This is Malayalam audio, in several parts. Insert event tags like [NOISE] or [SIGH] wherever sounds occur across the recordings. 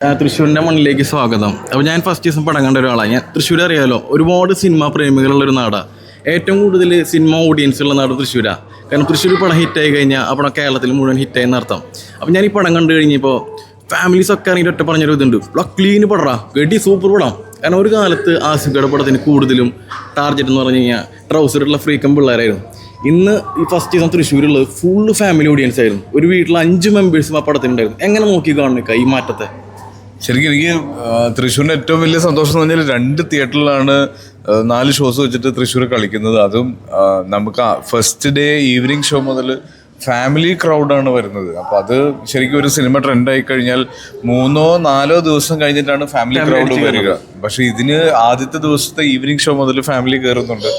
ആ, തൃശ്ശൂരിന്റെ മണ്ണിലേക്ക് സ്വാഗതം. അപ്പോൾ ഞാൻ ഫസ്റ്റ് ദിവസം പടം കണ്ട ഒരാളാണ് ഞാൻ തൃശ്ശൂർ അറിയാമല്ലോ ഒരുപാട് സിനിമാ പ്രേമികളുള്ള ഒരു നാടാണ് ഏറ്റവും കൂടുതൽ സിനിമ ഓഡിയൻസ് ഉള്ള നാട് തൃശ്ശൂരാണ് കാരണം തൃശ്ശൂർ പടം ഹിറ്റായി കഴിഞ്ഞാൽ ആ പടം കേരളത്തിൽ മുഴുവൻ ഹിറ്റായി എന്നർത്ഥം. അപ്പോൾ ഞാൻ ഈ പടം കണ്ടു കഴിഞ്ഞപ്പോൾ ഫാമിലീസ് ഒക്കെ ആണെങ്കിൽ ഒറ്റ പറഞ്ഞൊരു ഇതുണ്ട്. ക്ലീൻ പടറാ. ഗഡി സൂപ്പർ പടം. കാരണം ഒരു കാലത്ത് ആസിഫയുടെ പടത്തിന് കൂടുതലും ടാർഗറ്റ് എന്ന് പറഞ്ഞു കഴിഞ്ഞാൽ ട്രൗസറുള്ള ഫ്രീക്കം പിള്ളേരായിരുന്നു. ഇന്ന് ഈ ഫസ്റ്റ് സീസൺ തൃശ്ശൂരുള്ളത് ഫുള്ള് ഫാമിലി ഓഡിയൻസ് ആയിരുന്നു. ഒരു വീട്ടിൽ അഞ്ച് മെമ്പേഴ്സും ആ പടത്തിനുണ്ടായിരുന്നു എങ്ങനെ നോക്കി കാണുക ഈ മാറ്റത്തെ? ശരിക്കും എനിക്ക് തൃശ്ശൂരിന്റെ ഏറ്റവും വലിയ സന്തോഷം എന്ന് പറഞ്ഞാൽ രണ്ട് തിയേറ്ററിലാണ് നാല് ഷോസ് വെച്ചിട്ട് തൃശ്ശൂർ കളിക്കുന്നത്. അതും നമുക്ക് ഫസ്റ്റ് ഡേ ഈവനിങ് ഷോ മുതൽ ഫാമിലി ക്രൗഡാണ് വരുന്നത്. അപ്പോൾ അത് ശരിക്കും ഒരു സിനിമ ട്രെൻഡ് ആയി കഴിഞ്ഞാൽ മൂന്നോ നാലോ ദിവസം കഴിഞ്ഞിട്ടാണ് ഫാമിലി ക്രൗഡ് വരിക. പക്ഷേ ഇതിന് ആദ്യത്തെ ദിവസത്തെ ഈവനിങ് ഷോ മുതൽ ഫാമിലി കയറുന്നുണ്ട്.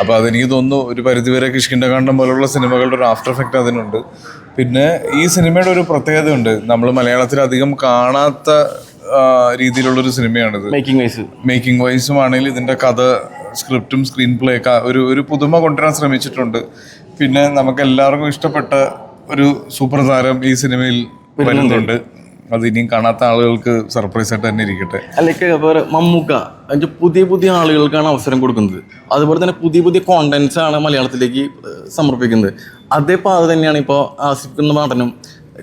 അപ്പോൾ അതെനിക്ക് തോന്നുന്നു ഒരു പരിധിവരെ കിഷ്കിണ്ടകാണ്ഡം പോലുള്ള സിനിമകളുടെ ഒരു ആഫ്റ്റർ എഫക്റ്റ് അതിനുണ്ട്. പിന്നെ ഈ സിനിമയുടെ ഒരു പ്രത്യേകത ഉണ്ട് നമ്മൾ മലയാളത്തിൽ അധികം കാണാത്ത രീതിയിലുള്ള ഒരു സിനിമയാണിത് മേക്കിംഗ് വൈസ് മേക്കിംഗ് വൈസും ആണെങ്കിൽ ഇതിന്റെ കഥ സ്ക്രിപ്റ്റും സ്ക്രീൻ പ്ലേ ഒക്കെ ഒരു ഒരു പുതുമ കൊണ്ടുവരാൻ ശ്രമിച്ചിട്ടുണ്ട്. പിന്നെ നമുക്ക് എല്ലാവർക്കും ഇഷ്ടപ്പെട്ട ഒരു സൂപ്പർ താരം ഈ സിനിമയിൽ വരുന്നുണ്ട്. അത് ഇനിയും കാണാത്ത ആളുകൾക്ക് സർപ്രൈസ് ആയിട്ട് തന്നെ ഇരിക്കട്ടെ. അല്ലെങ്കിൽ മമ്മൂക്ക അതിന്റെ പുതിയ പുതിയ ആളുകൾക്കാണ് അവസരം കൊടുക്കുന്നത്. അതുപോലെ തന്നെ പുതിയ പുതിയ കോണ്ടന്റ്സ് ആണ് മലയാളത്തിലേക്ക് സമർപ്പിക്കുന്നത്. അതേ പാത തന്നെയാണ് ഇപ്പോൾ ആസിഫ് എന്ന നടനും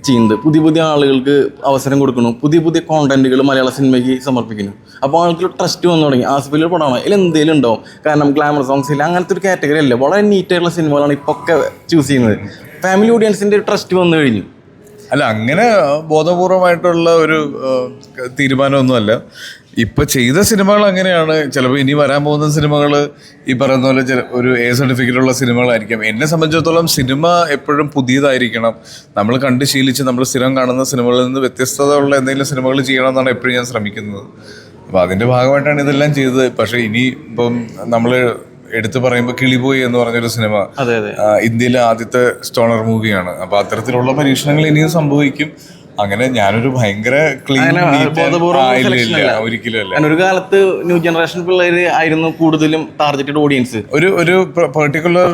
ചെയ്യുന്നത്. പുതിയ പുതിയ ആളുകൾക്ക് അവസരം കൊടുക്കുന്നു. പുതിയ പുതിയ കോണ്ടന്റുകൾ മലയാള സിനിമയ്ക്ക് സമർപ്പിക്കുന്നു. അപ്പോൾ ആൾക്ക് ട്രസ്റ്റ് വന്നു തുടങ്ങി. ആസിഫിലെ പടമാണ്. ഇതിൽ എന്തെങ്കിലും ഉണ്ടാവും കാരണം ഗ്ലാമർ സോങ്സ് ഇല്ല. അങ്ങനത്തെ ഒരു കാറ്റഗറി അല്ല. വളരെ നീറ്റായിട്ടുള്ള സിനിമകളാണ് ഇപ്പോൾ ഒക്കെ ചൂസ് ചെയ്യുന്നത്. ഫാമിലി ഓഡിയൻസിന്റെ ട്രസ്റ്റ് വന്നു കഴിഞ്ഞു. അല്ല അങ്ങനെ ബോധപൂർവമായിട്ടുള്ള ഒരു തീരുമാനമൊന്നുമല്ല. ഇപ്പൊ ചെയ്ത സിനിമകൾ അങ്ങനെയാണ്. ചിലപ്പോൾ ഇനി വരാൻ പോകുന്ന സിനിമകൾ ഈ പറയുന്ന പോലെ ചില ഒരു എ സർട്ടിഫിക്കറ്റ് ഉള്ള സിനിമകളായിരിക്കും. എന്നെ സംബന്ധിച്ചിടത്തോളം സിനിമ എപ്പോഴും പുതിയതായിരിക്കണം. നമ്മൾ കണ്ട് ശീലിച്ച് നമ്മൾ സ്ഥിരം കാണുന്ന സിനിമകളിൽ നിന്ന് വ്യത്യസ്തത ഉള്ള എന്തെങ്കിലും സിനിമകൾ ചെയ്യണം എന്നാണ് എപ്പോഴും ഞാൻ ശ്രമിക്കുന്നത്. അപ്പോൾ അതിന്റെ ഭാഗമായിട്ടാണ് ഇതെല്ലാം ചെയ്തത്. പക്ഷേ ഇനി ഇപ്പം നമ്മൾ എടുത്തു പറയുമ്പോൾ കിളിപോയി എന്ന് പറഞ്ഞൊരു സിനിമ ഇന്ത്യയിലെ ആദ്യത്തെ സ്റ്റോണർ മൂവിയാണ് അപ്പൊ അത്തരത്തിലുള്ള പരീക്ഷണങ്ങൾ ഇനിയും സംഭവിക്കും. അങ്ങനെ ഞാനൊരു ഭയങ്കര ക്ലീൻ. ഒരിക്കലും ഒരു കാലത്ത് ന്യൂ ജനറേഷൻ പിള്ളേർ ആയിരുന്നു കൂടുതലും ടാർഗറ്റഡ് ഓഡിയൻസ് ഒരു ഒരു പെർട്ടിക്കുലർ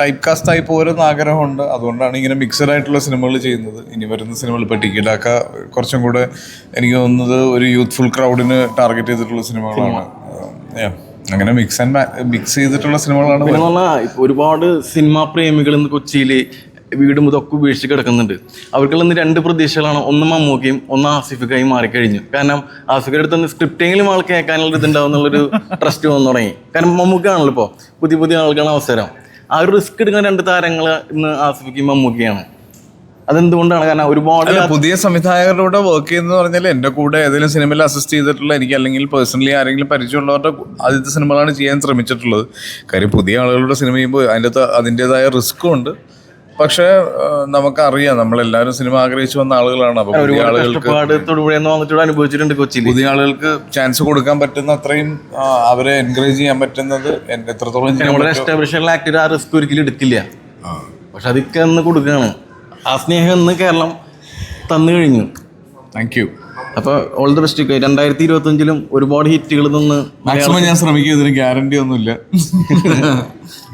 ടൈപ്പ് കാസ്റ്റ് ആയി പോരുന്ന ആഗ്രഹമുണ്ട്. അതുകൊണ്ടാണ് ഇങ്ങനെ മിക്സഡ് ആയിട്ടുള്ള സിനിമകൾ ചെയ്യുന്നത്. ഇനി വരുന്ന സിനിമകൾ ഇപ്പൊ ടിക്കറ്റാക്ക കുറച്ചും കൂടെ എനിക്ക് തോന്നുന്നത് ഒരു യൂത്ത്ഫുൾ ക്രൗഡിന് ടാർഗറ്റ് ചെയ്തിട്ടുള്ള സിനിമകളാണ് അങ്ങനെ മിക്സ് ആൻഡ് മിക്സ് ചെയ്തിട്ടുള്ള സിനിമകളാണ് ഒരുപാട് സിനിമാ പ്രേമികൾ ഇന്ന് കൊച്ചിയിൽ വീടും ഇതൊക്കെ ഉപേക്ഷിച്ച് കിടക്കുന്നുണ്ട്. അവർക്കുള്ള രണ്ട് പ്രതീക്ഷകളാണ്. ഒന്ന് മമ്മൂക്കയും ഒന്ന് ആസിഫിക്കായും മാറിക്കഴിഞ്ഞു. കാരണം ആസിഫിയുടെ അടുത്ത് സ്ക്രിപ്റ്റെങ്കിലും ആൾ കേൾക്കാനുള്ള ഇതുണ്ടാവും എന്നുള്ളൊരു ട്രസ്റ്റ് വന്നു തുടങ്ങി. കാരണം മമ്മൂക്കാണല്ലോ ഇപ്പോൾ പുതിയ പുതിയ ആൾക്കാണ് അവസരം. ആ ഒരു റിസ്ക് എടുക്കുന്ന രണ്ട് താരങ്ങൾ ഇന്ന് ആസിഫിക്കും മമ്മൂക്കയാണ്. അതെന്തുകൊണ്ടാണ്? കാരണം ഒരുപാട് പുതിയ സംവിധായകരുടെ കൂടെ വർക്ക് ചെയ്യുന്നത് പറഞ്ഞാൽ എന്റെ കൂടെ ഏതെങ്കിലും സിനിമയിൽ അസിസ്റ്റ് ചെയ്തിട്ടുള്ള എനിക്ക് അല്ലെങ്കിൽ പേഴ്സണലി ആരെങ്കിലും പരിചയമുള്ളവരുടെ ആദ്യത്തെ സിനിമകളാണ് ചെയ്യാൻ ശ്രമിച്ചിട്ടുള്ളത്. കാര്യം പുതിയ ആളുകളുടെ സിനിമ ചെയ്യുമ്പോൾ അതിന്റെ അതിന്റെതായ റിസ്ക്കും ഉണ്ട്. പക്ഷേ നമുക്കറിയാം. നമ്മളെല്ലാവരും സിനിമ ആഗ്രഹിച്ചു വന്ന ആളുകളാണ്. അപ്പോൾ പുതിയ ആളുകൾക്ക് അനുഭവിച്ചിട്ടുണ്ട് കൊച്ചിയിൽ. പുതിയ ആളുകൾക്ക് ചാൻസ് കൊടുക്കാൻ പറ്റുന്ന അത്രയും അവരെ എൻകറേജ് ചെയ്യാൻ പറ്റുന്നത് എത്രത്തോളം ആ റിസ്ക് ഒരിക്കലും എടുക്കില്ല പക്ഷെ അതൊക്കെ അന്ന് കൊടുക്കുകയാണ്. ആ സ്നേഹം ഇന്ന് കേരളം തന്നു കഴിഞ്ഞു. താങ്ക് യു അപ്പോൾ ഓൾ ദി ബെസ്റ്റ് രണ്ടായിരത്തി ഇരുപത്തി അഞ്ചിലും ഒരുപാട് ഹിറ്റുകൾ നിന്ന് മാക്സിമം ഞാൻ ശ്രമിക്കും ഇതിന് ഗ്യാരണ്ടി ഒന്നുമില്ല. [LAUGHS]